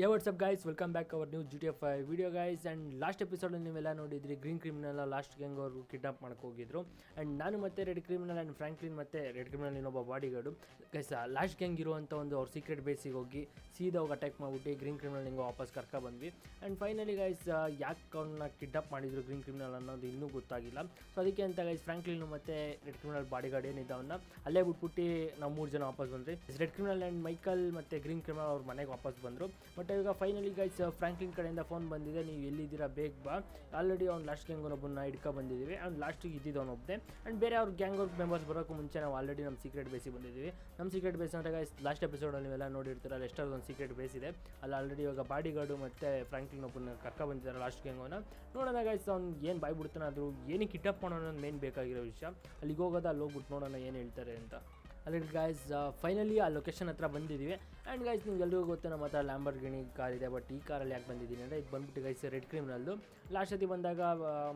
Yeah what's up guys welcome back our new G T F video guys and last ಎಪಿಸೋಡಲ್ಲಿ ನೀವೆಲ್ಲ ನೋಡಿದ್ರಿ green criminal last gang ಅವರು kidnap ಮಾಡಕ್ಕೆ ಹೋಗಿದ್ರು. And ನಾನು ಮತ್ತೆ ರೆಡ್ ಕ್ರಿಮಿನಲ್ ಆ್ಯಂಡ್ ಫ್ರಾಂಕ್ಲಿನ್ ಮತ್ತೆ red criminal ಇನ್ನೊಬ್ಬ ಬಾಡಿಗಾರ್ಡು ಗೈಸ್ ಲಾಸ್ಟ್ ಗ್ಯಾಂಗ್ ಇರುವಂಥ ಒಂದು ಅವ್ರ ಸೀಕ್ರೆಟ್ ಬೇಸಿಗೆ ಹೋಗಿ ಸೀದಾ ಹೋಗಿ ಅಟ್ಯಾಕ್ ಮಾಡಿಬಿಟ್ಟು ಗ್ರೀನ್ ಕ್ರಿಮಿನಲ್ ಹಿಂಗೆ ವಾಪಸ್ ಕರ್ಕೊ ಬಂದ್ವಿ. ಆ್ಯಂಡ್ ಫೈನಲಿ ಗೈಸ್ ಯಾಕೆ ಅವ್ರನ್ನ ಕಿಡ್ನಾಪ್ ಮಾಡಿದ್ರು ಗ್ರೀನ್ ಕ್ರಿಮಿನಲ್ ಅನ್ನೋದು ಇನ್ನೂ ಗೊತ್ತಾಗಿಲ್ಲ. ಸೊ ಅದಕ್ಕೆ ಅಂತ ಗೈಸ್ ಫ್ರಾಂಕ್ಲಿನ್ ಮತ್ತು ರೆಡ್ ಕ್ರಿಮಿನಲ್ ಬಾಡಿಗಾರ್ಡ್ ಏನಿದೆ ಅವನ್ನ ಅಲ್ಲೇ ಬಿಟ್ಬಿಟ್ಟು ನಾವು ಮೂರು ಜನ ವಾಪಸ್ ಬಂದ್ರಿ ರೆಡ್ ಕ್ರಿಮಿನಲ್ ಆ್ಯಂಡ್ ಮೈಕಲ್ ಮತ್ತು ಗ್ರೀನ್ ಕ್ರಿಮಿನಲ್ ಅವ್ರ ಮನೆಗೆ ವಾಪಸ್ ಬಂದರು. ಬಟ್ ಈಗ ಫೈನಲಿ ಗೈಸ್ ಫ್ರಾಂಕ್ಲಿನ್ ಕಡೆಯಿಂದ ಫೋನ್ ಬಂದಿದೆ. ನೀವು ಎಲ್ಲಿದ್ದೀರಾ? ಬೇಗ ಬಾ. ಆಲ್ರೆಡಿ ಅವ್ನು ಲಾಸ್ಟ್ ಗ್ಯಾಂಗ್ ಒಬ್ಬನ ಹಿಡ್ಕೊ ಬಂದಿದ್ದೀವಿ. ಅವ್ನು ಲಾಸ್ಟಿಗೆ ಇದ್ದಿದ್ದು ಒಬ್ಬನೇ ಆ್ಯಂಡ್ ಬೇರೆ ಅವ್ರ ಗ್ಯಾಂಗ್ ಅವ್ರ ಮೆಂಬರ್ಸ್ ಬರೋಕ್ಕೂ ಮುಂಚೆ ನಾವು ಆಲ್ರೆಡಿ ನಮ್ಮ ಸೀಕ್ರೆಟ್ ಬೇಸ್ ಬಂದಿದ್ದೀವಿ. ನಮ್ಮ ಸೀಕ್ರೆಟ್ ಬೇಸ್ ಅಂದರೆ ಗೈಸ್ ಲಾಸ್ಟ್ ಎಪಿಸೋಡಲ್ಲಿ ನೀವೆಲ್ಲ ನೋಡಿರ್ತೀರ, ಅಲ್ಲಿ ಎಷ್ಟೊಂದು ಒಂದು ಸೀಕ್ರೆಟ್ ಬೇಸ್ ಇದೆ. ಅಲ್ಲಿ ಆಲ್ರೆಡಿ ಇವಾಗ ಬಾಡಿ ಗಾರ್ಡು ಮತ್ತು ಫ್ರಾಂಕ್ಲಿನ್ ಒಬ್ಬನ ಕರ್ಕ ಬಂದಿದ್ದಾರೆ ಲಾಸ್ಟ್ ಗ್ಯಾಂಗವನ್ನ ನೋಡೋಣ ಗೈಸ್ ಅವ್ನು ಏನು ಬಾಯ್ಬಿಡ್ತಾನೆ ಆದರೂ ಏನಕ್ಕೆ ಕಿಟಪ್ ಮಾಡೋಣ, ಮೇನ್ ಬೇಕಾಗಿರೋ ವಿಷಯ. ಅಲ್ಲಿಗೆ ಹೋಗೋದು ಅಲ್ಲಿ ಹೋಗ್ಬಿಟ್ಟು ನೋಡೋಣ ಏನು ಹೇಳ್ತಾರೆ ಅಂತ. ಅಲ್ಲಿ ಗಾಯ್ಸ್ ಫೈನಲಿ ಆ ಲೊಕೇಶನ್ ಹತ್ರ ಬಂದಿದ್ದೀವಿ. ಆ್ಯಂಡ್ ಗಾಯ್ಸ್ ನಿಮ್ಗೆ ಎಲ್ರಿಗೂ ಗೊತ್ತು, ನಮ್ಮ ಹತ್ರ ಲ್ಯಾಂಬರ್ ಗಿಣಿ ಕಾರ್ ಇದೆ ಬಟ್ ಈ ಕಾರಲ್ಲಿ ಯಾಕೆ ಬಂದಿದ್ದೀನಿ ಅಂದರೆ, ಇದು ಬಂದ್ಬಿಟ್ಟು ಗೈಸ್ ರೆಡ್ ಕ್ರಿಮಿನಲ್ದು ಲಾಸ್ಟ್ ಸತಿ ಬಂದಾಗ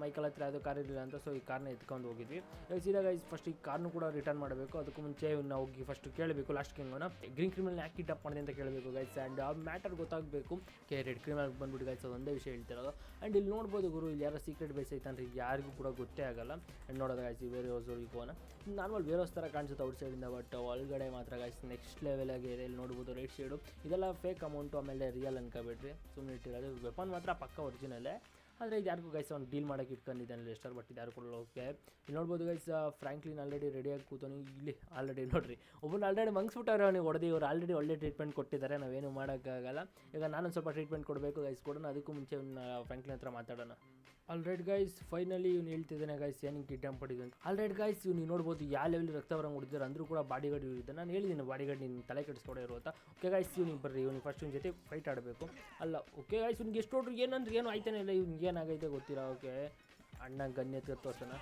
ಮೈಕಲ್ ಹತ್ರ ಅದು ಕಾರ್ ಇರಲಿಲ್ಲ ಅಂತ ಸೊ ಈ ಕಾರ್ನ ಎತ್ಕೊಂಡು ಹೋಗಿದ್ವಿ. ಸೀದಾ ಗೈಸ್ ಫಸ್ಟ್ ಈ ಕಾರ್ನು ಕೂಡ ರಿಟರ್ನ್ ಮಾಡಬೇಕು. ಅದಕ್ಕೂ ಮುಂಚೆ ನಾವು ಹೋಗಿ ಫಸ್ಟ್ ಕೇಳಬೇಕು ಲಾಸ್ಟ್ ಕಿಂಗೋನ ಗ್ರೀನ್ ಕ್ರಿಮಿನಲ್ ಯಾಕೆ ಇಟ್ಟಪ್ ಮಾಡಿದೆ ಅಂತ ಕೇಳಬೇಕು ಗೈಸ್ ಆ್ಯಂಡ್ ಆ ಮ್ಯಾಟರ್ ಗೊತ್ತಾಗಬೇಕು. ಕೆ ರೆಡ್ ಕ್ರಿಮಿನಲ್ ಬಂದ್ಬಿಟ್ಟು ಗೈಸ್ ಅದೊಂದೇ ವಿಷಯ ಹೇಳ್ತಿರೋದು. ಆ್ಯಂಡ್ ಇಲ್ಲಿ ನೋಡ್ಬೋದು ಗುರು, ಇಲ್ಲಿ ಯಾರೋ ಸೀಕ್ರೆಟ್ ಬೇಸ್ ಐತೆ ಅಂದರೆ ಯಾರಿಗೂ ಕೂಡ ಗೊತ್ತೇ ಆಗಲ್ಲ. ಆ್ಯಂಡ್ ನೋಡೋದು ಗೈಸ್ ಬೇರೆ ಹೋಗೋನ ನಾರ್ಮಲ್ ಬೇರೆ ಥರ ಕಾಣಿಸುತ್ತೆ ಔಟ್ ಸೈಡಿಂದ ಬಟ್ ಒಳಗಡೆ ಮಾತ್ರ ಗೈಸ್ ನೆಕ್ಸ್ಟ್ ಲೆವೆಲಾಗಿ ಇದೆ ಇಲ್ಲಿ ನೋಡ್ಬೋದು ರೈಟ್ ಶೇಡು ಇದೆಲ್ಲ ಫೇಕ್ ಅಮೌಂಟು ಆಮೇಲೆ ರಿಯಲ್ ಅನ್ಕೋಬೇಡ್ರಿ. ಸುಮ್ಮನೆ ಇಟ್ಟಿರೋದು. ವೆಪನ್ ಮಾತ್ರ ಪಕ್ಕ ಒರಿಜಿನಲ್ಲೇ ಆದರೆ ಇದು ಯಾರಿಗೂ ಗೈಸ್ ಅವ್ನು ಡೀಲ್ ಮಾಡೋಕೆ ಇಟ್ಕೊಂಡಿದ್ದಾನೆ ಲೆಸ್ಟರ್ ಬಟ್ ಇದು ಯಾರು ಕೂಡ ಓಕೆ ಇಲ್ಲಿ ನೋಡ್ಬೋದು ಗೈಸ್ ಫ್ರಾಂಕ್ಲಿನ್ ಆಲ್ರೆಡಿ ರೆಡಿಯಾಗಿ ಕೂತನು ಇಲ್ಲಿ ಆಲ್ರೆಡಿ ನೋಡ್ರಿ. ಒಬ್ಬನು ಆಲ್ರೆಡಿ ಮಂಗ್ಸ್ಬಿಟ್ಟವ್ರೆ ಅವನಿಗೆ ಹೊಡೆದು ಇವ್ರು ಆಲ್ರೆಡಿ ಒಳ್ಳೆ ಟ್ರೀಟ್ಮೆಂಟ್ ಕೊಟ್ಟಿದ್ದಾರೆ. ನಾವೇನು ಮಾಡೋಕ್ಕಾಗಲ್ಲ. ಈಗ ನಾನೊಂದು ಸ್ವಲ್ಪ ಟ್ರೀಟ್ಮೆಂಟ್ ಕೊಡಬೇಕು ಗೈಸ್ ಕೊಡೋಣ. ಅದಕ್ಕೂ ಮುಂಚೆ ಫ್ರಾಂಕ್ಲಿನ್ ಹತ್ರ ಮಾತಾಡೋಣ. ಆಲ್ರೆಡ್ ಗೈಸ್ ಫೈನಲಿ ಇವ್ನು ಹೇಳ್ತಿದ್ದಾನೆ ಗೈಸ್ ಏನಕ್ಕೆ ಕಿಡ್ನಾಪ್ ಮಾಡಿದ್ದು ಅಂತ. ಆಲ್ರೆಡ್ ಗೈಸ್ ಇವ್ನು ನೋಡ್ಬೋದು ಯಾವ ಲೆವೆಲ್ ರಕ್ತ ಬರಂಗ್ ಹೊಡಿದ್ದಾರೆ ಅಂದರೂ ಕೂಡ ಬಾಡಿ ಗಾರ್ಡ್ ನಾನು ಹೇಳಿದ್ದೀನಿ ಬಾಡಿ ಗಾರ್ಡ್ ನಿನ್ನ ತಲೆ ಕೆಡಿಸ್ಕೊಡೋ ಇರುವಂತ ಓಕೆ ಗೈಸ್ ಇವ್ನಿಗೆ ಬರ್ರಿ ಇವ್ನಿಗೆ ಫಸ್ಟ್ ಜೊತೆ ಫೈಟ್ ಆಡಬೇಕು. ಅಲ್ಲ ಓಕೆ ಗೈಸ್ ಇವ್ನಿಗೆ ಎಷ್ಟು ಹೊಡ್ರು ಏನಂದ್ರೆ, ಏನು ಆಯ್ತಾನೆ ಇಲ್ಲ. ಇವ್ನಿಗೆ ಏನಾಗೈತೆ ಗೊತ್ತಿಲ್ಲ ಓಕೆ ಅಣ್ಣ ಗನ್ ಎತ್ಕೊ ತೋರ್ಸೋಣ.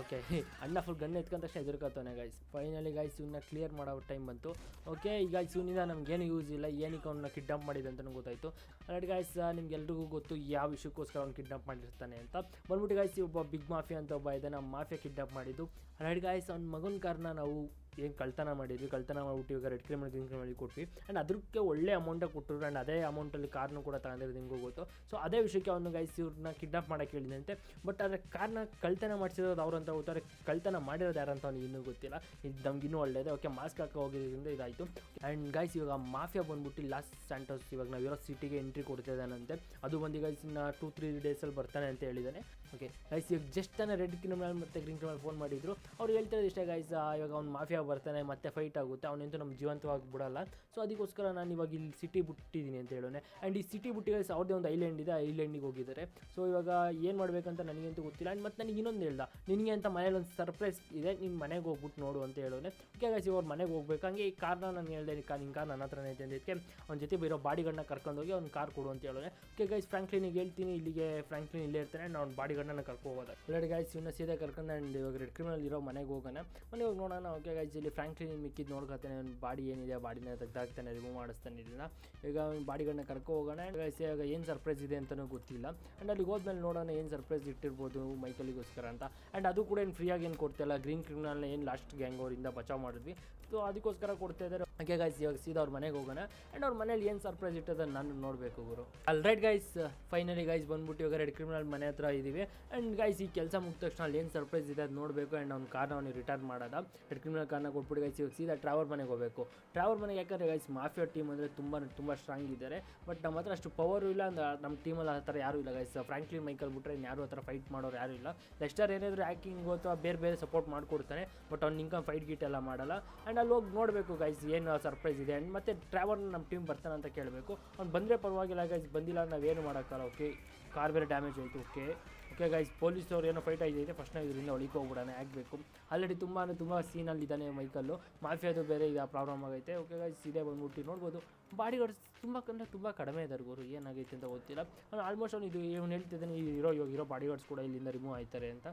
ಓಕೆ ಅಣ್ಣ ಫುಲ್ ಗನ್ ಎತ್ಕೊಂಡ ತಕ್ಷಣ ಎದುರ್ಕೊತಾನೆ ಗಾಯ್ಸ್ ಫೈನಲಿ ಗಾಯ್ಸ್ ಇವನ್ನ ಕ್ಲಿಯರ್ ಮಾಡೋ ಟೈಮ್ ಬಂತು. ಓಕೆ ಈಗ ಇವನಿಂದ ನಮ್ಗೇನು ಯೂಸ್ ಇಲ್ಲ ಏನಕ್ಕೆ ಅವ್ನ ಕಿಡ್ನಾಪ್ ಮಾಡಿದೆ ಅಂತಲೂ ಗೊತ್ತಾಯಿತು. ಆಲ್ರೆಡಿ ಗಾಯ್ಸ್ ನಿಮ್ಗೆ ಎಲ್ರಿಗೂ ಗೊತ್ತು ಯಾವ ವಿಷಯಕ್ಕೋಸ್ಕರ ಅವ್ನು ಕಿಡ್ನಾಪ್ ಮಾಡಿರ್ತಾನೆ ಅಂತ. ಬಂದ್ಬಿಟ್ಟು ಗಾಯ್ಸ್ ಒಬ್ಬ ಬಿಗ್ ಮಾಫಿಯಾ ಅಂತ ಒಬ್ಬ ಇದೆ ನಮ್ಮ ಮಾಫಿಯಾ ಕಿಡ್ನಾಪ್ ಮಾಡಿದ್ದು. ಆಲ್ರೆಡಿ ಗಾಯ್ಸ್ ಅವ್ನ ಮಗನ ಕಾರಣ ನಾವು ಏನು ಕಳ್ತನ ಮಾಡಿದ್ವಿ, ಕಳ್ತನ ಮಾಡ್ಬಿಟ್ಟು ಇವಾಗ ರೆಡ್ ಕ್ರಿಮಿನಲ್ ಗ್ರೀನ್ ಮಾಡಿ ಕೊಟ್ವಿ. ಆ್ಯಂಡ್ ಅದಕ್ಕೆ ಒಳ್ಳೆ ಅಮೌಂಟೇ ಕೊಟ್ಟರು ಆ್ಯಂಡ್ ಅದೇ ಅಮೌಂಟಲ್ಲಿ ಕಾರ್ನು ಕೂಡ ತಗೊಂಡಿರೋದು ನಿಮಗೂ ಗೊತ್ತು. ಸೊ ಅದೇ ವಿಷಯಕ್ಕೆ ಅವನು ಗೈಸ್ ಇವ್ರನ್ನ ಕಿಡ್ನಾಪ್ ಮಾಡೋಕ್ಕೆ ಹೇಳಿದಂತೆ ಬಟ್ ಆದರೆ ಕಾರ್ನ ಕಳ್ತನ ಮಾಡಿಸಿರೋದು ಅವ್ರು ಅಂತ ಗೊತ್ತಾರೆ ಕಳ್ತನ ಮಾಡಿರೋದು ಯಾರಂತ ಅವ್ನಿಗೆ ಇನ್ನೂ ಗೊತ್ತಿಲ್ಲ. ಇದು ನಮ್ಗೆ ಇನ್ನೂ ಒಳ್ಳೇದು. ಓಕೆ ಮಾಸ್ಕ್ ಹಾಕಿ ಹೋಗಿದ್ದರಿಂದ ಇದಾಯಿತು. ಆ್ಯಂಡ್ ಗೈಸ್ ಇವಾಗ ಮಾಫಿಯಾ ಬಂದ್ಬಿಟ್ಟು ಲಾಸ್ಟ್ ಸ್ಯಾಂಟೋಸ್ ಇವಾಗ ನಾವಿರೋ ಸಿಟಿಗೆ ಎಂಟ್ರಿ ಕೊಡ್ತಿದ್ದಾನಂತೆ ಅದು ಬಂದು ಗೈಸ್ ಇನ್ನು ಟೂ ತ್ರೀ ಡೇಸಲ್ಲಿ ಬರ್ತಾನೆ ಅಂತ ಹೇಳಿದ್ದಾನೆ ಓಕೆ ಗೈಸ್ ಇವಾಗ ಜಸ್ಟ್ ತಾನೇ ರೆಡ್ ಕ್ರಿಮಿನಲ್ ಮತ್ತು ಗ್ರೀನ್ ಕ್ರಿಮಿನಲ್ ಫೋನ್ ಮಾಡಿದ್ರು. ಅವ್ರು ಹೇಳ್ತಾರೆ ಇಷ್ಟೇ ಗೈಸ್ ಇವಾಗ ಅವ್ನು ಮಾಫಿಯಾ ಬರ್ತಾನೆ, ಮತ್ತೆ ಫೈಟ್ ಆಗುತ್ತೆ, ಅವನಂತೂ ನಮ್ಮ ಜೀವಂತವಾಗಿ ಬಿಡಲ್ಲ. ಸೊ ಅದಕ್ಕೋಸ್ಕರ ನಾನು ಇವಾಗ ಇಲ್ಲಿ ಸಿಟಿ ಬಿಟ್ಟಿದ್ದೀನಿ ಅಂತ ಹೇಳೋಣ. ಆ್ಯಂಡ್ ಈ ಸಿಟಿ ಬಿಟ್ಟಿ ಗೈಸ್ ಅವ್ರದ್ದೇ ಒಂದು ಐಲ್ಯಾಂಡ್ ಇದೆ ಐಲ್ಯಾಂಡಿಗೆ ಹೋಗಿದ್ದಾರೆ. ಸೊ ಇವಾಗ ಏನು ಮಾಡಬೇಕಂತ ನನಗಂತೂ ಗೊತ್ತಿಲ್ಲ. ಆ್ಯಂಡ್ ಮತ್ತೆ ನನಗೆ ಇನ್ನೊಂದು ಹೇಳ್ದ. ನಿನಗೆ ಅಂತ ಮನೇಲಿ ಒಂದು ಸರ್ಪ್ರೈಸ್ ಇದೆ ನಿನ್ನ ಮನೆಗೆ ಹೋಗ್ಬಿಟ್ಟು ನೋಡು ಅಂತ ಹೇಳೋಣ. ಓಕೆ ಗೈಸ್ ಇವ್ರ ಮನೆಗೆ ಹೋಗ್ಬೇಕು. ಹಂಗೆ ಈ ಕಾರ್ನ ನಾನು ಹೇಳ್ದೆ ನಿನ್ನ ಕಾರ್ ನನ್ನ ಹತ್ರನೇ ಐತೆ ಅಂದಿದ್ದಕ್ಕೆ ಅವ್ನ ಜೊತೆ ಬರೋ ಬಾಡಿಗಳನ್ನ ಕರ್ಕೊಂಡೋಗಿ ಅವ್ನು ಕಾರ್ ಕೊಡು ಅಂತ ಹೇಳೋಣ. ಓಕೆ ಗೈಸ್ ಫ್ರಾಂಕ್ಲಿನಿಗೆ ಹೇಳ್ತೀನಿ. ಇಲ್ಲಿಗೆ ಫ್ರಾಂಕ್ಲಿನ್ ಇಲ್ಲೇ ಇರ್ತಾನೆ ನಾನು ಅವ್ನ ಬಾಡಿಗಳನ್ನ ಕರ್ಕೊ ಆಲ್ರೆಡಿ ಗಾಯ್ಸ್ ಇವನ್ನ ಸೀದಾ ಕರ್ಕೊಂಡು ಆ್ಯಂಡ್ ಇವಾಗ ರೆಡ್ ಕ್ರಿಮಿನಲ್ ಇರೋ ಮನೆಗೆ ಹೋಗೋಣ. ಮನೆಗೆ ಹೋಗಿ ನೋಡೋಣ ಓಕೆ ಗಾಯ್ಸ್ ಇಲ್ಲಿ ಫ್ರಾಂಕ್ಲಿನ್ ಮಿಕ್ಕಿದ್ದು ನೋಡ್ಕೊತಾನೆ ಅವ್ನ ಬಾಡಿ ಏನಿದೆ ಬಾಡಿನ ತೆಗ್ದಾಕ್ತಾನೆ ರಿಮೂವ್ ಮಾಡಿಸ್ತಾನೆ ಇದನ್ನ ಈಗ ಅವ್ನ ಬಾಡಿಗಳನ್ನ ಕರ್ಕೊ ಹೋಗೋಣ ಗೈಸ್ ಇವಾಗ ಏನು ಸರ್ಪ್ರೈಸ್ ಇದೆ ಅಂತಲೂ ಗೊತ್ತಿಲ್ಲ. ಆ್ಯಂಡ್ ಅಲ್ಲಿಗೆ ಹೋದ್ಮೇಲೆ ನೋಡೋಣ ಏನು ಸರ್ಪ್ರೈಸ್ ಇಟ್ಟಿರ್ಬೋದು ಮೈಕಲಿಗೋಸ್ಕರ ಅಂತ. ಆ್ಯಂಡ್ ಅದು ಕೂಡ ಏನು ಫ್ರೀಯಾಗಿ ಏನು ಕೊಡ್ತಿಲ್ಲ ಗ್ರೀನ್ ಕ್ರಿಮಿನಲ್ನ ಏನು ಲಾಸ್ಟ್ ಗ್ಯಾಂಗ್ ಅವರಿಂದ ಬಚಾವ್ ಮಾಡಿದ್ವಿ. ಸೊ ಅದಕ್ಕೋಸ್ಕರ ಕೊಡ್ತಾ ಇದ್ದಾರೆ. ಹಾಗೆ ಗೈಸ್ ಇವಾಗ ಸೀದಾ ಅವ್ರ ಮನೆಗೆ ಹೋಗೋಣ. ಆ್ಯಂಡ್ ಅವ್ರ ಮನೇಲಿ ಏನು ಸರ್ಪ್ರೈಸ್ ಇಟ್ಟದ ನಾನು ನೋಡಬೇಕು ಗುರು. ಅಲ್ ರೈಟ್ ಗೈಸ್ ಫೈನಲಿ ಗೈಸ್ ಬಂದ್ಬಿಟ್ಟು ಇವಾಗ ರೆಡ್ ಕ್ರಿಮಿನಲ್ ಮನೆ ಹತ್ರ ಇದ್ದೀವಿ ಆ್ಯಂಡ್ ಗೈಸ್ ಈ ಕೆಲಸ ಮುಗಿದ ತಕ್ಷಣ ಅಲ್ಲಿ ಏನು ಸರ್ಪ್ರೈಸ್ ಇದೆ ಅದು ನೋಡಬೇಕು ಆ್ಯಂಡ್ ಅವ್ನ ಕಾರ್ನ ಅವ್ನಿಗೆ ರಿಟರ್ನ್ ಮಾಡೋದ. ರೆಡ್ ಕ್ರಿಮಿನಲ್ ಕಾರ್ನ ಕೊಟ್ಬಿಟ್ಟು ಗೈಸ್ ಇವಾಗ ಸೀದಾ ಟ್ರಾವರ್ ಮನೆಗೆ ಹೋಗಬೇಕು. ಟ್ರಾವರ್ ಮನೆಗೆ ಯಾಕಂದರೆ ಗೈಸ್ ಮಾಫಿಯಾ ಟೀಮ್ ಅಂದರೆ ತುಂಬ ತುಂಬ ಸ್ಟ್ರಾಂಗ್ ಇದ್ದಾರೆ. ಬಟ್ ನಮ್ಮ ಹತ್ರ ಅಷ್ಟು ಪವರು ಇಲ್ಲ ಅಂದ್ರೆ ನಮ್ಮ ಟೀಮಲ್ಲಿ ಆ ಥರ ಯಾರೂ ಇಲ್ಲ ಗೈಸ್ ಫ್ರಾಂಕ್ಲಿ ಮೈಕಲ್ ಬಿಟ್ಟರೆ ಯಾರು ಆ ಥರ ಫೈಟ್ ಮಾಡೋರು ಯಾರೂ ಇಲ್ಲ. ಲೆಸ್ಟರ್ ಏನಾದರೂ ಹ್ಯಾಕಿಂಗ್ ಅಥವಾ ಬೇರೆ ಬೇರೆ ಸಪೋರ್ಟ್ ಮಾಡಿಕೊಡ್ತಾನೆ ಬಟ್ ಅವ್ನು ಇನ್ಕಮ್ ಫೈಟ್ ಗೀಟ್ ಎಲ್ಲ ಮಾಡಲ್ಲ. ಆ್ಯಂಡ್ ಅಲ್ಲಿ ಹೋಗಿ ನೋಡಬೇಕು ಗೈಸ್ ಏನು ಸರ್ಪ್ರೈಸ್ ಇದೆ. ಆ್ಯಂಡ್ ಮತ್ತು ಟ್ರಾವಲ್ ನಮ್ಮ ಟೀಮ್ ಬರ್ತಾನೆ ಅಂತ ಕೇಳಬೇಕು. ಅವ್ನು ಬಂದರೆ ಪರವಾಗಿಲ್ಲ ಗೈಸ್ ಬಂದಿಲ್ಲ ನಾವೇನು ಮಾಡೋಕ್ಕಲ್ಲ ಓಕೆ ಕಾರ್ ಬೇರೆ ಡ್ಯಾಮೇಜ್ ಆಯಿತು ಓಕೆ ಓಕೆ ಗೈಸ್ ಪೊಲೀಸ್ ಅವ್ರು ಏನೋ ಫೈಟ್ ಆಗಿದೆ. ಫಸ್ಟ್ ನಾವು ಇದರಿಂದ ಒಳಗೆ ಹೋಗ್ಬಿಡೋಣ. ಆಗಬೇಕು ಆಲ್ರೆಡಿ ತುಂಬ ತುಂಬ ಸೀನಲ್ಲಿ ಇದ್ದಾನೆ ಮೈಕಲ್ಲು ಮಾಫಿಯಾದು ಬೇರೆ ಈಗ ಪ್ರಾಬ್ಲಮ್ ಆಗೈತೆ. ಓಕೆ ಗೈಸ್ ಇದೇ ಬಂದ್ಬಿಟ್ಟು ನೋಡ್ಬೋದು. ಬಾಡಿ ಗಾರ್ಡ್ಸ್ ತುಂಬ ಕಂಡ್ರೆ ತುಂಬ ಕಡಿಮೆ ಇದ್ದಾರೆ ಗುರು. ಏನಾಗೈತೆ ಅಂತ ಗೊತ್ತಿಲ್ಲ. ಅವ್ನು ಆಲ್ಮೋಸ್ಟ್ ಅವ್ನು ಇದು ಇವ್ನು ಹೇಳ್ತಿದ್ದಾನೆ, ಈ ಇರೋ, ಇವಾಗ ಇರೋ ಬಾಡಿ ಗಾರ್ಡ್ಸ್ ಕೂಡ ಇಲ್ಲಿಂದ ರಿಮೂವ್ ಆಯ್ತಾರೆ ಅಂತ.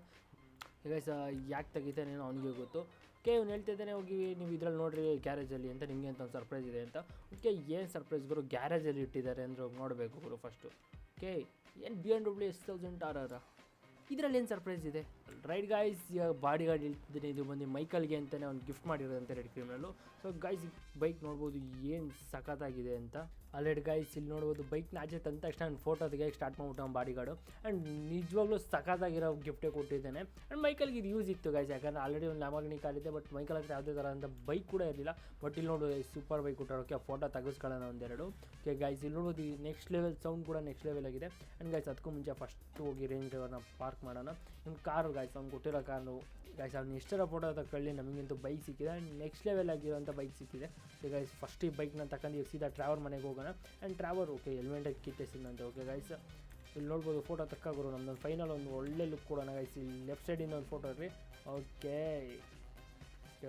ಗೈಸ್ ಯಾಕೆ ತೆಗಿತಾನೇನೋ ಅವನಿಗೆ ಗೊತ್ತು. ಓಕೆ ಇವ್ನು ಹೇಳ್ತಿದ್ದಾನೆ, ಹೋಗಿ ನೀವು ಇದ್ರಲ್ಲಿ ನೋಡ್ರಿ ಗ್ಯಾರೇಜಲ್ಲಿ ಅಂತ, ನಿಮಗೆ ಅಂತ ಒಂದು ಸರ್ಪ್ರೈಸ್ ಇದೆ ಅಂತ. ಓಕೆ ಏನು ಸರ್ಪ್ರೈಸ್ ಗುರು? ಗ್ಯಾರೇಜಲ್ಲಿ ಇಟ್ಟಿದ್ದಾರೆ ಅಂದ್ರೆ ನೋಡಬೇಕು ಗುರು ಫಸ್ಟು ಓಕೆ ಏನು ಬಿ ಎನ್ ಡಬ್ಲ್ಯೂ ಇದರಲ್ಲಿ ಏನು ಸರ್ಪ್ರೈಸ್ ಇದೆ? ರೈಟ್ ಗಾಯ್ಸ್ ಬಾಡಿ ಗಾರ್ಡ್ ಹೇಳ್ತಿದ್ದೀನಿ. ಇದು ಬಂದು ಮೈಕಲ್ಗೆ ಅಂತಲೇ ಒಂದು gift ಮಾಡಿರೋದಂತೆ red criminal so guys bike ನೋಡ್ಬೋದು ಏನು ಸಖತ್ತಾಗಿದೆ ಅಂತ. ಆಲ್ರೆಡಿ ಗಾಯ್ಸ್ ಇಲ್ಲಿ ನೋಡ್ಬೋದು ಬೈಕ್ನ ಆಚೆ ತಂದ ತಕ್ಷಣ ನಾನು ಫೋಟೋ ತೆಗಿಯೋಕೆ ಸ್ಟಾರ್ಟ್ ಮಾಡ್ಬಿಟ್ಟು ಅವ್ನು ಬಾಡಿ ಗಾರ್ಡು ಆ್ಯಂಡ್ ನಿಜವಾಗ್ಲೂ ಸಖತ್ತಾಗಿರೋ ಗಿಫ್ಟೇ ಕೊಟ್ಟಿದ್ದೇನೆ. ಆ್ಯಂಡ್ ಮೈಕಲ್ಗೆ ಇದು ಯೂಸ್ ಇತ್ತು ಗಾಯ್ಸ್ ಯಾಕಂದರೆ ಆಲ್ರೆಡಿ ಒಂದು ಲ್ಯಾಮಗ್ನಿ ಕಾಲಿದೆ ಬಟ್ ಮೈಕಲ್ ಹತ್ರ ಯಾವುದೇ ಥರ ಅಂತ ಬೈಕ್ ಕೂಡ ಇರಲಿಲ್ಲ. ಬಟ್ ಇಲ್ಲಿ ನೋಡು ಸೂಪರ್ ಬೈಕ್ ಕೊಟ್ಟರೋಕೆ ಫೋಟೋ ತೆಗೆಸ್ಕೊಳ್ಳೋಣ ಒಂದೆರಡು. ಓಕೆ ಗಾಯ್ಸ್ ಇಲ್ಲಿ ನೋಡೋದು ನೆಕ್ಸ್ಟ್ ಲೆವೆಲ್ ಸೌಂಡ್ ಕೂಡ ನೆಕ್ಸ್ಟ್ ಲೆವೆಲ್ ಆಗಿದೆ. ಆ್ಯಂಡ್ ಗಾಯ್ಸ್ ಅದಕ್ಕೂ ಮುಂಚೆ ಫಸ್ಟ್ ಹೋಗಿ ರೇಂಜ್ ಡ್ರೈವರ್ನ ಪಾರ್ಕ್ ಮಾಡೋಣ. ನಿಮ್ಮ ಕಾರು ಗಾಯ್ಸ್ ಅವ್ನು ಕೊಟ್ಟಿರೋ ಕಾರು ಗಾಯ್ಸ್ ಅವ್ನು ಎಷ್ಟರ ಫೋಟೋ ತಗೊಳ್ಳಿ ನಮಗಂತೂ ಬೈಕ್ ಸಿಕ್ಕಿದೆ. ಆ್ಯಂಡ್ ನೆಕ್ಸ್ಟ್ ಲೆವೆಲ್ ಆಗಿರೋಂಥ ಬೈಕ್ ಸಿಕ್ಕಿದೆ. ಸೊ ಗೈಸ್ ಫಸ್ಟ್ ಈ ಬೈಕ್ನ ತಗೊಂಡು ಈಗ ಸೀದಾ ಟ್ರಾವರ್ ಮನೆಗೆ ಹೋಗೋಣ. ಆ್ಯಂಡ್ ಟ್ರಾವರ್ ಓಕೆ ಹೆಲ್ಮೆಟ್ ಕಿತ್ತೆಸಿದಂತೆ ಓಕೆ ಗೈಸ್ ಇಲ್ಲಿ ನೋಡ್ಬೋದು ಫೋಟೋ ತಕ್ಕಾಗೋರು ನಮ್ಮ ಫೈನಲ್ ಒಂದು ಒಳ್ಳೆ ಲುಕ್ ಕೊಡೋಣ ಗಾಯ್ಸ್ ಇಲ್ಲಿ ಲೆಫ್ಟ್ ಸೈಡಿಂದ ಒಂದು ಫೋಟೋ ರೀ ಓಕೆ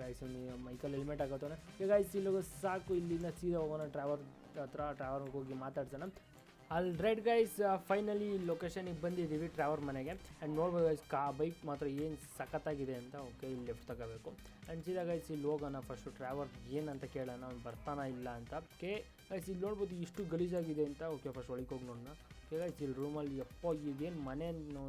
ಗೈಸ್ ಮೈಕಲ್ ಹೆಲ್ಮೆಟ್ ಹಾಕೋತಾನೆ. ಈಗ ಗೈಸ್ ಇಲ್ಲಿ ಸಾಕು, ಇಲ್ಲಿಂದ ಸೀದಾ ಹೋಗೋಣ ಟ್ರಾವರ್ ಹತ್ರ. ಟ್ರಾವರ್ಗೆ ಹೋಗಿ ಮಾತಾಡ್ಸೋಣ. ಅಲ್ಲಿ ರೈಟ್ ಗೈಸ್ ಫೈನಲಿ ಲೊಕೇಶನಿಗೆ ಬಂದಿದ್ದೀವಿ ಟ್ರಾವರ್ ಮನೆಗೆ. ಆ್ಯಂಡ್ ನೋಡ್ಬೋದು ಗೈಸ್ ಕಾ ಬೈಕ್ ಮಾತ್ರ ಏನು ಸಖತ್ತಾಗಿದೆ ಅಂತ ಓಕೆ ಇಲ್ಲಿ ಲೆಫ್ಟ್ ತಗೋಬೇಕು. ಆ್ಯಂಡ್ ಸೀದಾ ಗೈಸ್ ಇಲ್ಲಿ ಹೋಗೋಣ ಫಸ್ಟು ಟ್ರಾವರ್ ಏನಂತ ಕೇಳೋಣ, ಅವ್ನು ಬರ್ತಾನ ಇಲ್ಲ ಅಂತ. ಓಕೆ ಗೈಸ್ ಇಲ್ಲಿ ನೋಡ್ಬೋದು ಇಷ್ಟು ಗಲೀಜಾಗಿದೆ ಅಂತ ಓಕೆ ಫಸ್ಟ್ ಒಳಗೆ ಹೋಗಿ ನೋಡೋಣ. ಗೈಸ್ ಇಲ್ಲಿ ರೂಮಲ್ಲಿ ಯಪ್ಪ, ಇದೇನು ಮನೆ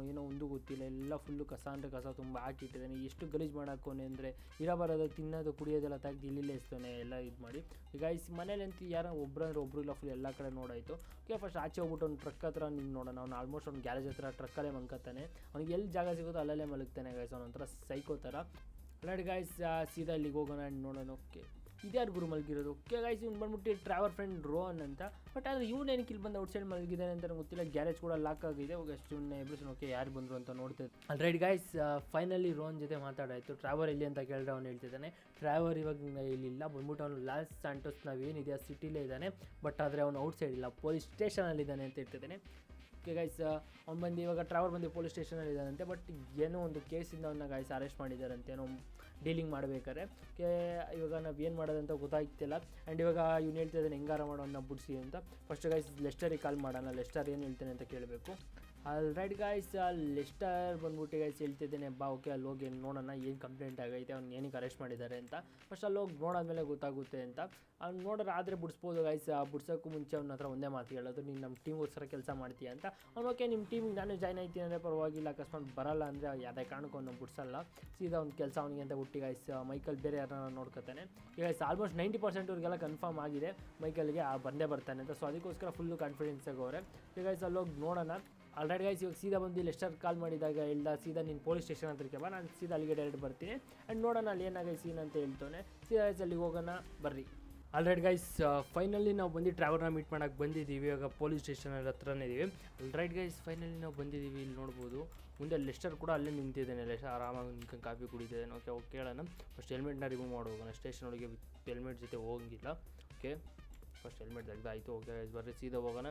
ಏನೋ ಒಂದು ಗೊತ್ತಿಲ್ಲ. ಎಲ್ಲ ಫುಲ್ಲು ಕಸ ಅಂದರೆ ಕಸ ತುಂಬ ಹಾಕಿಟ್ಟಿದ್ದಾನೆ. ಎಷ್ಟು ಗಲೀಜು ಮಾಡಾಕೋನೆ ಅಂದರೆ ಇರಬಾರದು ಬರೋದು, ತಿನ್ನೋದು, ಕುಡಿಯೋದೆಲ್ಲ ತೆಗ್ದು ಇಲ್ಲಿಲ್ಲೇ ಇಸ್ತಾನೆ, ಎಲ್ಲ ಇದು ಮಾಡಿ. ಗೈಸ್ ಮನೇಲಿ ಅಂತ ಯಾರೋ ಒಬ್ರು ಅಂದ್ರೆ ಒಬ್ಬರು ಇಲ್ಲ ಫುಲ್ ಎಲ್ಲ ಕಡೆ ನೋಡಾಯಿತು. ಓಕೆ ಫಸ್ಟ್ ಆಚೆ ಹೋಗ್ಬಿಟ್ಟು ಒಂದು ಟ್ರಕ್ ಹತ್ರ ನಿಂಗೆ ನೋಡೋಣ. ಅವ್ನು ಆಲ್ಮೋಸ್ಟ್ ಅವ್ನು ಗ್ಯಾರೇಜ್ ಹತ್ರ ಟ್ರಕ್ಕಲ್ಲೇ ಮಲ್ಕತ್ತಾನೆ ಅವ್ನಿಗೆ ಎಲ್ಲಿ ಜಾಗ ಸಿಗುತ್ತೋ ಅಲ್ಲಲ್ಲೇ ಮಲಗ್ತಾನೆ ಗೈಸ್ ಅವನೊಂಥರ ಸೈಕೋ ಥರ ಗಾಯ್ಸ್ ಸೀದಾ ಇಲ್ಲಿಗೆ ಹೋಗೋಣ ನೋಡೋಣ. ಓಕೆ. ಇದ್ಯಾರು ಗುರು ಮಲಗಿರೋದು. ಓಕೆ ಗಾಯ್ಸ್ ಇವ್ನು ಬಂದ್ಬಿಟ್ಟು ಟ್ರಾವರ್ ಫ್ರೆಂಡ್ ರೋಹನ್ ಅಂತ. ಬಟ್ ಆದರೆ ಇವ್ನು ಏನಕ್ಕೆ ಇಲ್ಲಿ ಬಂದು ಔಟ್ಸೈಡ್ ಮಲಗಿದ್ದಾನೆ ಅಂತ ಗೊತ್ತಿಲ್ಲ. ಗ್ಯಾರೇಜ್ ಕೂಡ ಲಾಕ್ ಆಗಿದೆ. ಹೋಗಿ ಅಷ್ಟು ಇವ್ನ ಎಬ್ರಿಸನ್ ಓಕೆ ಯಾರು ಬಂದರು ಅಂತ ನೋಡ್ತಿದ್ದೆ ರೈಟ್ ಗಾಯ್ಸ್ ಫೈನಲಿ ರೋಹನ್ ಜೊತೆ ಮಾತಾಡಾಯಿತು. ಟ್ರಾವರ್ ಎಲ್ಲಿ ಅಂತ ಕೇಳಿದ್ರೆ ಅವ್ನು ಹೇಳ್ತಿದ್ದಾನೆ. ಟ್ರಾವರ್ ಇವಾಗ ಇಲ್ಲಿಲ್ಲ ಬಂದ್ಬಿಟ್ಟು ಅವನು ಲಾಸ್ ಸ್ಯಾಂಟೋಸ್ ನಾವೇನಿದೆ ಆ ಸಿಟಿಲೇ ಇದ್ದಾನೆ. ಬಟ್ ಆದರೆ ಅವನು ಔಟ್ಸೈಡ್ ಇಲ್ಲ. ಪೊಲೀಸ್ ಸ್ಟೇಷನಲ್ಲಿದ್ದಾನೆ ಅಂತ ಹೇಳ್ತಿದ್ದಾನೆ. ಓಕೆ ಗೈಸ್ ಅವ್ನು ಬಂದು ಇವಾಗ ಟ್ರಾವಲ್ ಬಂದು ಪೊಲೀಸ್ ಸ್ಟೇಷನಲ್ಲಿ ಇದ್ದಾನಂತೆ. ಬಟ್ ಏನೋ ಒಂದು ಕೇಸಿಂದ ಅವನ್ನ ಗೈಸ್ ಅರೆಸ್ಟ್ ಮಾಡಿದ್ದಾರಂತೆ. ಏನೋ ಡೀಲಿಂಗ್ ಮಾಡಬೇಕಾದ್ರೆ. ಓಕೆ, ಇವಾಗ ನಾವು ಏನು ಮಾಡೋದಂತ ಗೊತ್ತಾಗ್ತಿಲ್ಲ. ಆ್ಯಂಡ್ ಇವಾಗ ಇವ್ನು ಹೇಳ್ತಿದ್ದಾನೆ ಹೆಂಗಾರ ಮಾಡೋಣ ಬಿಡಿಸಿ ಅಂತ. ಫಸ್ಟ್ ಗೈಸ್ ಲೆಸ್ಟರಿಗೆ ಕಾಲ್ ಮಾಡೋಣ, ಲೆಸ್ಟರ್ ಏನು ಹೇಳ್ತಾನೆ ಅಂತ ಕೇಳಬೇಕು. ಅಲ್ಲಿ ರೈಟ್ ಗಾಯ್ಸ್ ಲೆಸ್ಟರ್ ಬಂದ್ಬಿಟ್ಟು ಗಾಯ್ಸ್ ಹೇಳ್ತಿದ್ದೇನೆ. ಬಾ ಓಕೆ ಅಲ್ಲಿ ಹೋಗಿ ನೋಡೋಣ ಏನು ಕಂಪ್ಲೇಂಟ್ ಆಗೈತೆ, ಅವ್ನು ಏನಕ್ಕೆ ಅರೆಸ್ಟ್ ಮಾಡಿದ್ದಾರೆ ಅಂತ. ಫಸ್ಟ್ ಅಲ್ಲಿ ಹೋಗಿ ನೋಡಾದ್ಮೇಲೆ ಗೊತ್ತಾಗುತ್ತೆ ಅಂತ. ಅವ್ನು ನೋಡೋರು ಆದರೆ ಬಿಡಿಸ್ಬೋದು ಗೈಸ್ ಬಿಡ್ಸೋಕ್ಕೂ ಮುಂಚೆ ಅವ್ನ ಹತ್ರ ಒಂದೇ ಮಾತು ಹೇಳೋದು, ನೀನು ನಮ್ಮ ಟೀಮ್ಗೋಸ್ಕರ ಕೆಲಸ ಮಾಡ್ತೀಯ? ಅಂತ. ಅವ್ನು ಓಕೆ ನಿಮ್ಮ ಟೀಮಿಗೆ ನಾನು ಜಾಯ್ನ್ ಆಯ್ತೀನಿ ಅಂದರೆ ಪರವಾಗಿಲ್ಲ, ಅಕಸ್ಮಾತ್ ಬರಲ್ಲ ಅಂದರೆ ಯಾವುದೇ ಕಾರಣಕ್ಕೂ ಅವ್ನು ಬಿಡಿಸಲ್ಲ. ಸೀದಾ ಒಂದು ಕೆಲಸ ಅವನಿಗೆ ಅಂತ ಹುಟ್ಟಿ ಗಾಯ್ಸ್ ಮೈಕಲ್ ಬೇರೆ ಯಾರನ್ನ ನೋಡ್ಕೊತಾನೆ. ಈಗ ಆಲ್ಮೋಸ್ಟ್ ನೈಂಟಿ ಪರ್ಸೆಂಟ್ ಅವ್ರಿಗೆಲ್ಲ ಕನ್ಫರ್ಮ್ ಆಗಿದೆ. ಮೈಕಲ್ಗೆ ಆ ಬಂದೇ ಬರ್ತಾನೆ ಅಂತ. ಸೊ ಅದಕ್ಕೋಸ್ಕರ ಫುಲ್ಲು ಕಾನ್ಫಿಡೆನ್ಸ್ ಆಗೋರೆ. ಈಗ ಅಲ್ಲಿ ಹೋಗಿ ನೋಡೋಣ. ಆಲ್ರೆಡಿ ಗೈಸ್ ಇವಾಗ ಸೀದಾ ಬಂದು ಲೆಸ್ಟರ್ ಕಾಲ್ ಮಾಡಿದಾಗ ಹೇಳ್ದ, ಸೀದಾ ನೀನು ಪೊಲೀಸ್ ಸ್ಟೇಷನ್ ಹತ್ರಕ್ಕೆ ಬಾ, ನಾನು ಸೀದಾ ಅಲ್ಲಿಗೆ ಡೈರೆಕ್ಟ್ ಬರ್ತೀನಿ. ಆ್ಯಂಡ್ ನೋಡೋಣ ಅಲ್ಲಿ ಏನಾಗೈತೆ ಸೀನ್ ಅಂತ ಹೇಳ್ತಾನೆ. ಸೀದಾ ಗೈಸ್ ಅಲ್ಲಿಗೆ ಹೋಗೋಣ, ಬರ್ರಿ. ಆಲ್ರೆಡಿ ಗೈಸ್ ಫೈನಲಿ ನಾವು ಬಂದು ಟ್ರಾವೆಲ್ನ ಮೀಟ್ ಮಾಡೋಕ್ಕೆ ಬಂದಿದ್ದೀವಿ. ಇವಾಗ ಪೊಲೀಸ್ ಸ್ಟೇಷನ್ ಹತ್ರನೇ ಇದ್ದೀವಿ ಆಲ್ರೈಟ್ ಗೈಸ್ ಫೈನಲಿ ನಾವು ಬಂದಿದ್ದೀವಿ, ಇಲ್ಲಿ ನೋಡ್ಬೋದು. ಮುಂದೆ ಲೆಸ್ಟರ್ ಕೂಡ ಅಲ್ಲೇ ನಿಂತಿದ್ದಾನೆ. ಲೆಸ್ಟರ್ ಆರಾಮಾಗಿ ನಿಂತ್ಕೊಂಡು ಕಾಫಿ ಕುಡಿತಿದ್ದಾನೆ ಓಕೆ ಓಕೆ ಕೇಳೋಣ. ಫಸ್ಟ್ ಹೆಲ್ಮೆಟ್ನ ರಿಮೂವ್ ಮಾಡೋಣ. ಸ್ಟೇಷನ್ ಒಳಗೆ ಹೆಲ್ಮೆಟ್ ಜೊತೆ ಹೋಗಂಗಿಲ್ಲ ಓಕೆ ಫಸ್ಟ್ ಹೆಲ್ಮೆಟ್ ತೆಗ್ದಾಯಿತು ಓಕೆ ಗೈಸ್ ಬರ್ರಿ, ಸೀದಾ ಹೋಗೋಣ.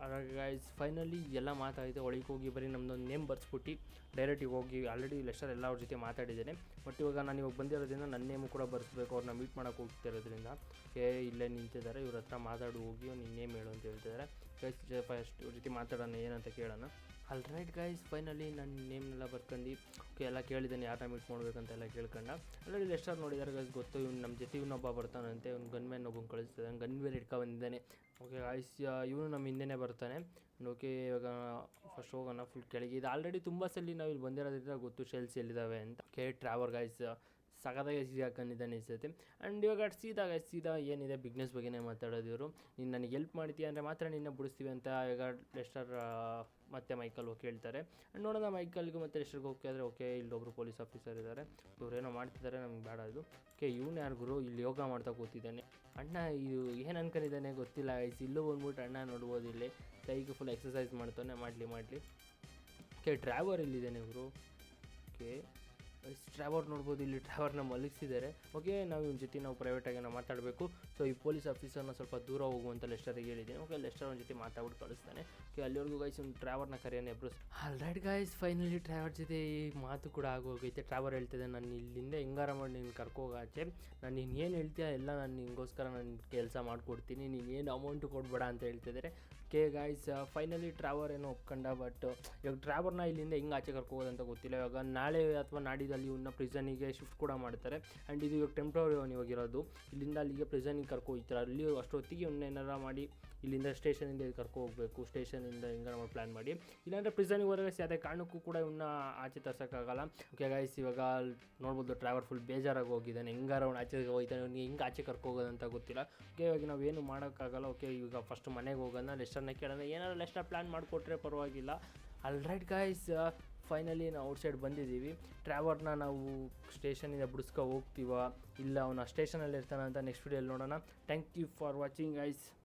ಹಾಗಾಗಿ ಗೈಸ್ ಫೈನಲಿ ಎಲ್ಲ ಮಾತಾಡಿದೆ ಒಳಗೆ ಹೋಗಿ ಬರೀ ನಮ್ಮದೊಂದು ನೇಮ್ ಬರ್ಸ್ಬಿಟ್ಟು ಡೈರೆಕ್ಟಿಗೆ ಹೋಗಿ ಆಲ್ರೆಡಿ ಲೆಸ್ಟರ್ ಎಲ್ಲ ಅವ್ರ ಜೊತೆ ಮಾತಾಡಿದ್ದೇನೆ. ಬಟ್ ಇವಾಗ ನಾನು ಇವಾಗ ಬಂದಿರೋದ್ರಿಂದ ನನ್ನ ನೇಮು ಕೂಡ ಬರ್ಸ್ಬೇಕು. ಅವ್ರನ್ನ ಮೀಟ್ ಮಾಡೋಕೆ ಹೋಗ್ತಿರೋದ್ರಿಂದ. ಏ, ಇಲ್ಲೇ ನಿಂತಿದ್ದಾರೆ. ಇವ್ರ ಹತ್ರ ಮಾತಾಡಿ, ಹೋಗಿ ನಿನ್ನ ನೇಮ್ ಹೇಳು ಅಂತ ಹೇಳ್ತಿದ್ದಾರೆ. ಗೈಸ್ ಫಸ್ಟ್ ಇವ್ರ ಜೊತೆ ಮಾತಾಡೋಣ, ಏನಂತ ಕೇಳೋಣ. ಆಲ್ರೈಟ್ ಗೈಸ್ ಫೈನಲಿ ನನ್ನ ನೇಮ್ನೆಲ್ಲ ಬರ್ಕೊಂಡು ಓಕೆ ಎಲ್ಲ ಕೇಳಿದ್ದಾನೆ ಯಾರನ್ನ ಮೀಟ್ ಮಾಡ್ಬೇಕಂತ ಎಲ್ಲ ಕೇಳ್ಕೊಂಡ. ಆಲ್ರೆಡಿ ಲೆಸ್ಟರ್ ನೋಡಿದಾರೆ ಗೈಸ್ ಗೊತ್ತು. ಇವ್ನು ನಮ್ಮ ಜೊತೆ ಇವನೊಬ್ಬ ಬರ್ತಾನಂತೆ. ಇವ್ನು ಗನ್ ಮ್ಯಾನ್ ಒಬ್ಬನ ಕಳಿಸ್ತಾನೆ ಗನ್ ಮೇಲೆ ಇಟ್ಕೊ ಬಂದಿದ್ದಾನೆ. ಓಕೆ ಗಾಯ್ಸ್ ಇವನು ನಮ್ಮ ಹಿಂದೆನೇ ಬರ್ತಾನೆ. ಓಕೆ ಇವಾಗ ಫಸ್ಟ್ ಹೋಗೋಣ ಫುಲ್ ಕೆಳಗೆ. ಇದು ಆಲ್ರೆಡಿ ತುಂಬ ಸಲ ನಾವು ಇಲ್ಲಿ ಬಂದಿರೋದ್ರಿಂದ ಗೊತ್ತು ಶೆಲ್ಸ್ ಎಲ್ಲಿದ್ದಾವೆ ಅಂತ. ಓಕೆ ಟ್ರಾವರ್ ಗಾಯ್ಸ್ ಸಖತ್ತಾಗಿ ಸೀದಾ ಹಾಕೊಂಡಿದ್ದಾನೆ ಅನಿಸುತ್ತೆ ಆ್ಯಂಡ್ ಇವಾಗ ಸೀದಾ ಸೀದಾ ಏನಿದೆ ಬಿಗ್ನೆಸ್ ಬಗ್ಗೆನೇ ಮಾತಾಡೋದು ಇವರು. ನೀನು ನನಗೆ ಹೆಲ್ಪ್ ಮಾಡ್ತೀಯ ಅಂದರೆ ಮಾತ್ರ ನಿನ್ನ ಬಿಡಿಸ್ತೀವಿ ಅಂತ ಈಗ ಲೆಸ್ಟರ್ ಮತ್ತು ಮೈಕಲ್ ಹೋಗಿ ಕೇಳ್ತಾರೆ ಆ್ಯಂಡ್ ನೋಡೋಣ ಮೈಕಲ್ಗೆ ಎಷ್ಟು ಹೋಗಿ ಕೇಳಿದ್ರೆ ಓಕೆ, ಇಲ್ಲೊಬ್ರು ಪೊಲೀಸ್ ಆಫೀಸರ್ ಇದ್ದಾರೆ ಇವ್ರೇನೋ ಮಾಡ್ತಿದ್ದಾರೆ ನಮ್ಗೆ ಬೇಡ ಅದು ಓಕೆ, ಇವ್ನು ಯಾರು ಗುರು? ಇಲ್ಲಿ ಯೋಗ ಮಾಡ್ತಾ ಕೂತಿದ್ದಾನೆ. ಅಣ್ಣ, ಇದು ಏನು ಅನ್ಕೊಂಡಿದ್ದಾನೆ ಗೊತ್ತಿಲ್ಲ ಐಸ್ ಇಲ್ಲೂ ಬಂದ್ಬಿಟ್ಟು ಅಣ್ಣ ನೋಡ್ಬೋದು ಇಲ್ಲಿ. ಕೈಗೆ ಫುಲ್ ಎಕ್ಸಸೈಸ್ ಮಾಡ್ತಾನೆ. ಮಾಡಲಿ ಮಾಡಲಿ. ಓಕೆ ಡ್ರೈವರ್ ಇಲ್ಲಿದ್ದಾನೆ ಇವರು? ಓಕೆ. ಟ್ರಾವರ್ ನೋಡ್ಬೋದು, ಇಲ್ಲಿ ಟ್ರಾವರ್ನ ಮಲಗಿಸಿದ್ದಾರೆ. ಓಕೆ ನಾವು ಇವ್ನ ಜೊತೆ ನಾವು ಪ್ರೈವೇಟಾಗಿ ನಾವು ಮಾತಾಡಬೇಕು. ಸೊ ಈ ಪೊಲೀಸ್ ಆಫೀಸರ್ನ ಸ್ವಲ್ಪ ದೂರ ಹೋಗುವಂತ ಲೆಸ್ಟರಿಗೆ ಹೇಳಿದ್ದೀನಿ. ಓಕೆ ಲೆಸ್ಟರ್ ಅವ್ನ ಜೊತೆ ಮಾತಾಡ್ಬಿಟ್ಟು ಕಳಿಸ್ತಾನೆ. ಓಕೆ ಅಲ್ಲಿವರೆಗೂ ಗೈಸ್ ಇವ್ನು ಟ್ರಾವರ್ನ ಕರೆಯೋಣ all right guys finally Trevor ಜೊತೆ ಈ ಮಾತು ಕೂಡ ಆಗೋಗೈತೆ. ಟ್ರಾವರ್ ಹೇಳ್ತಿದೆ ನಾನು ಇಲ್ಲಿಂದ ಹೆಂಗಾರ ಮಾಡಿ ನೀನು ಕರ್ಕೋಗಾಚೆ ನಾನು ನೀನು ಏನು ಹೇಳ್ತೀಯ? ಎಲ್ಲ ನಾನು ನಿಂಗೋಸ್ಕರ ನಾನು ಕೆಲಸ ಮಾಡಿಕೊಡ್ತೀನಿ. ನೀನು ಏನು ಅಮೌಂಟು ಕೊಡಬೇಡ ಅಂತ ಹೇಳ್ತಿದ್ದಾರೆ. ಕೆ ಗಾಯ್ಸ್ ಫೈನಲಿ ಟ್ರಾವರ್ ಏನೋ ಒಪ್ಕೊಂಡ ಬಟ್ ಇವಾಗ ಟ್ರಾವರ್ನ ಇಲ್ಲಿಂದ ಹೆಂಗೆ ಆಚೆ ಕರ್ಕೋಗೋದಂತ ಗೊತ್ತಿಲ್ಲ. ಇವಾಗ ನಾಳೆ ಅಥವಾ ನಾಡಿದಲ್ಲಿ ಇವನ್ನ ಪ್ರಿಸನಿಗೆ ಶಿಫ್ಟ್ ಕೂಡ ಮಾಡ್ತಾರೆ. ಆ್ಯಂಡ್ ಇದು ಇವಾಗ ಟೆಂಪ್ರವರಿ ಅವನು ಇವಾಗ ಇರೋದು ಇಲ್ಲಿಂದ ಅಲ್ಲಿಗೆ ಪ್ರಿಸನಿಗೆ ಕರ್ಕೊ ಅಲ್ಲಿ ಅಷ್ಟೊತ್ತಿಗೆ ಇವನ್ನ ಏನಾರ ಮಾಡಿ ಇಲ್ಲಿಂದ ಸ್ಟೇಷನಿಂದ ಕರ್ಕೊ ಹೋಗಬೇಕು, ಸ್ಟೇಷನಿಂದ ಹಿಂಗೆ ನಾವು ಪ್ಲ್ಯಾನ್ ಮಾಡಿ. ಇಲ್ಲಾಂದರೆ ಪ್ರಿಸನಿಗೆ ಹೋದಾಗ ಯಾವುದೇ ಕಾರಣಕ್ಕೂ ಕೂಡ ಇವನ್ನ ಆಚೆ ತರ್ಸೋಕ್ಕಾಗಲ್ಲ. ಓಕೆ ಗಾಯ್ಸ್ ಇವಾಗ ನೋಡ್ಬೋದು ಡ್ರೈವರ್ ಫುಲ್ ಬೇಜಾರಾಗಿ ಹೋಗಿದ್ದಾನೆ. ಹೆಂಗಾರ ಅವ್ನು ಆಚೆ ಹೋಗ್ತಾನೆ ಅವ್ನಿಗೆ ಹೆಂಗೆ ಆಚೆ ಕರ್ಕೊ ಹೋಗೋದಂತ ಗೊತ್ತಿಲ್ಲ. ಓಕೆ ಇವಾಗ ನಾವು ಏನು ಮಾಡೋಕ್ಕಾಗಲ್ಲ. ಓಕೆ ಈಗ ಫಸ್ಟ್ ಮನೆಗೆ ಹೋಗೋಣ ಲೆಸ್ಟರ್ನ ಕೇಳೋಣ. ಏನಾರು ಲೆಸ್ಟರ್ ಪ್ಲ್ಯಾನ್ ಮಾಡಿಕೊಟ್ರೆ ಪರವಾಗಿಲ್ಲ. ಅಲ್ರೈಟ್ ಗಾಯ್ಸ್ ಫೈನಲಿ ನಾವು ಔಟ್ಸೈಡ್ ಬಂದಿದ್ದೀವಿ. ಟ್ರಾವರ್ನ ನಾವು ಸ್ಟೇಷನಿಂದ ಬಿಡಿಸ್ಕೊ ಹೋಗ್ತೀವ? ಇಲ್ಲ ಅವನ ಸ್ಟೇಷನಲ್ಲಿ ಇರ್ತಾನೆ ಅಂತ ನೆಕ್ಸ್ಟ್ ವೀಡಿಯೋಲ್ಲಿ ನೋಡೋಣ. Thank you for watching guys